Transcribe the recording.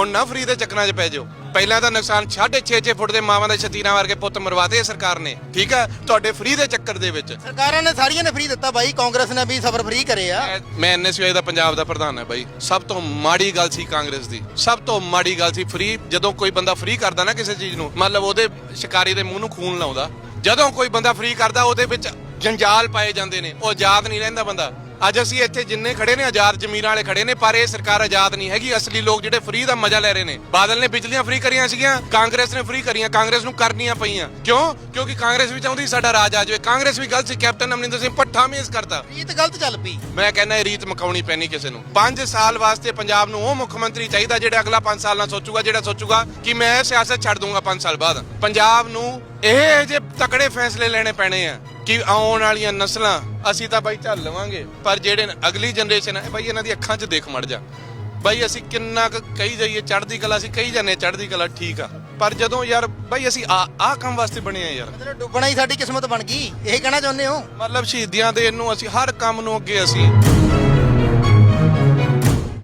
ਹੁਣ ਨਾ ਫਰੀ ਦੇ ਚੱਕਰਾਂ 'ਚ ਪੈ ਜਾਓ ਪਹਿਲਾਂ ਤਾਂ ਨੁਕਸਾਨ 6.5 ਫੁੱਟ ਦੇ ਮਾਵਾਂ ਦੇ ਛਤੀਰਾਂ ਵਰਗੇ ਪੁੱਤ ਮਰਵਾਤੇ ਸਰਕਾਰ ਨੇ। ਠੀਕ ਹੈ ਤੁਹਾਡੇ ਫਰੀ ਦੇ ਚੱਕਰ ਦੇ ਵਿੱਚ। ਸਰਕਾਰਾਂ ਨੇ ਸਾਰੀਆਂ ਨੇ ਫ੍ਰੀ ਦਿੱਤਾ ਬਾਈ ਕਾਂਗਰਸ ਨੇ ਵੀ ਸਫਰ ਫ੍ਰੀ ਕਰੇ ਆ ਮੈਂ- ਮੈਂ ਐਨਐਸਯੂਆਈ ਦਾ ਪੰਜਾਬ ਦਾ ਪ੍ਰਧਾਨ ਹੈ ਬਾਈ। ਸਭ ਤੋਂ ਮਾੜੀ ਗੱਲ ਸੀ ਕਾਂਗਰਸ ਦੀ। ਸਭ ਤੋਂ ਮਾੜੀ ਗੱਲ ਸੀ ਫ੍ਰੀ ਜਦੋਂ ਕੋਈ ਬੰਦਾ ਫ੍ਰੀ ਕਰਦਾ ਨਾ ਕਿਸੇ ਚੀਜ਼ ਨੂੰ ਮਤਲਬ ਉਹਦੇ ਸ਼ਿਕਾਰੀ ਦੇ ਮੂੰਹ ਨੂੰ ਖੂਨ ਲਾਉਂਦਾ। ਜਦੋਂ ਕੋਈ ਬੰਦਾ ਫ੍ਰੀ ਕਰਦਾ ਉਹਦੇ ਵਿੱਚ ਜੰਜਾਲ ਪਾਏ ਜਾਂਦੇ ਨੇ। ਉਹ ਆਜ਼ਾਦ ਨਹੀਂ ਰਹਿੰਦਾ ਬੰਦਾ। ਅੱਜ ਅਸੀਂ ਇੱਥੇ ਜਿੰਨੇ ਖੜੇ ਨੇ ਆਜ਼ਾਦ ਜ਼ਮੀਰਾਂ ਵਾਲੇ ਖੜੇ ਨੇ ਪਰ ਇਹ ਸਰਕਾਰ ਆਜ਼ਾਦ ਨਹੀਂ ਹੈਗੀ। ਅਸਲੀ ਲੋਕ ਜਿਹੜੇ ਫ੍ਰੀ ਦਾ ਮਜ਼ਾ ਲੈ ਰਹੇ ਨੇ। ਬਾਦਲ ਨੇ ਬਿਜਲੀਆਂ ਫ੍ਰੀ ਕਰੀਆਂ ਸੀਗੀਆਂ ਕਾਂਗਰਸ ਨੇ ਫ੍ਰੀ ਕਰੀਆਂ ਕਾਂਗਰਸ ਨੂੰ ਕਰਨੀਆਂ ਪਈਆਂ। ਕਿਉਂ? ਕਿਉਂਕਿ ਕਾਂਗਰਸ ਵੀ ਚਾਹੁੰਦੀ ਸਾਡਾ ਰਾਜ ਆ ਜਾਵੇ। ਕਾਂਗਰਸ ਵੀ ਗਲਤ ਸੀ ਕੈਪਟਨ ਅਮਰਿੰਦਰ ਸਿੰਘ ਪੱਠਾ ਮੇਜ਼ ਕਰਤਾ। ਰੀਤ ਗਲਤ ਚੱਲ ਪਈ। ਮੈਂ ਕਹਿੰਦਾ ਇਹ ਰੀਤ ਮਕਾਉਣੀ ਪੈਣੀ ਕਿਸੇ ਨੂੰ। 5 ਸਾਲ ਵਾਸਤੇ ਪੰਜਾਬ ਨੂੰ ਉਹ ਮੁੱਖ ਮੰਤਰੀ ਚਾਹੀਦਾ ਜਿਹੜਾ ਅਗਲਾ 5 ਸਾਲ ਨਾਲ ਸੋਚੂਗਾ ਜਿਹੜਾ ਸੋਚੂਗਾ ਕਿ ਮੈਂ ਸਿਆਸਤ ਛੱਡ ਦੂੰਗਾ 5 ਸਾਲ ਬਾਅਦ। ਪੰਜਾਬ ਨੂੰ ਇਹ ਜੇ ਤਕੜੇ ਫੈਸਲੇ ਲੈਣੇ ਪੈਣੇ ਆ। ਕਿ ਆਉਣ ਵਾਲੀਆਂ ਨਸਲਾਂ ਅਸੀਂ ਤਾਂ ਬਾਈ ਝੱਲ ਲਵਾਂਗੇ ਪਰ ਜਿਹੜੇ ਅਗਲੀ ਜਨਰੇਸ਼ਨ ਹੈ ਬਾਈ ਇਹਨਾਂ ਦੀ ਅੱਖਾਂ 'ਚ ਦੇਖ ਮੜ ਜਾ। ਬਾਈ ਅਸੀਂ ਕਿੰਨਾ ਕੁ ਕਹੀ ਜਾਈਏ ਚੜ੍ਹਦੀ ਕਲਾ ਅਸੀਂ ਕਹੀ ਜਾਂਦੇ ਚੜ੍ਹਦੀ ਕਲਾ ਠੀਕ ਆ। ਪਰ ਜਦੋਂ ਯਾਰ ਬਾਈ ਅਸੀਂ ਆ ਆ ਕੰਮ ਵਾਸਤੇ ਬਣੇ ਆ ਯਾਰ। ਮਤਲਬ ਡੁੱਬਣਾ ਹੀ ਸਾਡੀ ਕਿਸਮਤ ਬਣ ਗਈ ਇਹ ਕਹਿਣਾ ਚਾਹੁੰਦੇ ਹੋ? ਮਤਲਬ ਸ਼ਹੀਦੀਆਂ ਦੇ ਨੂੰ ਅਸੀਂ ਹਰ ਕੰਮ ਨੂੰ ਅੱਗੇ ਅਸੀਂ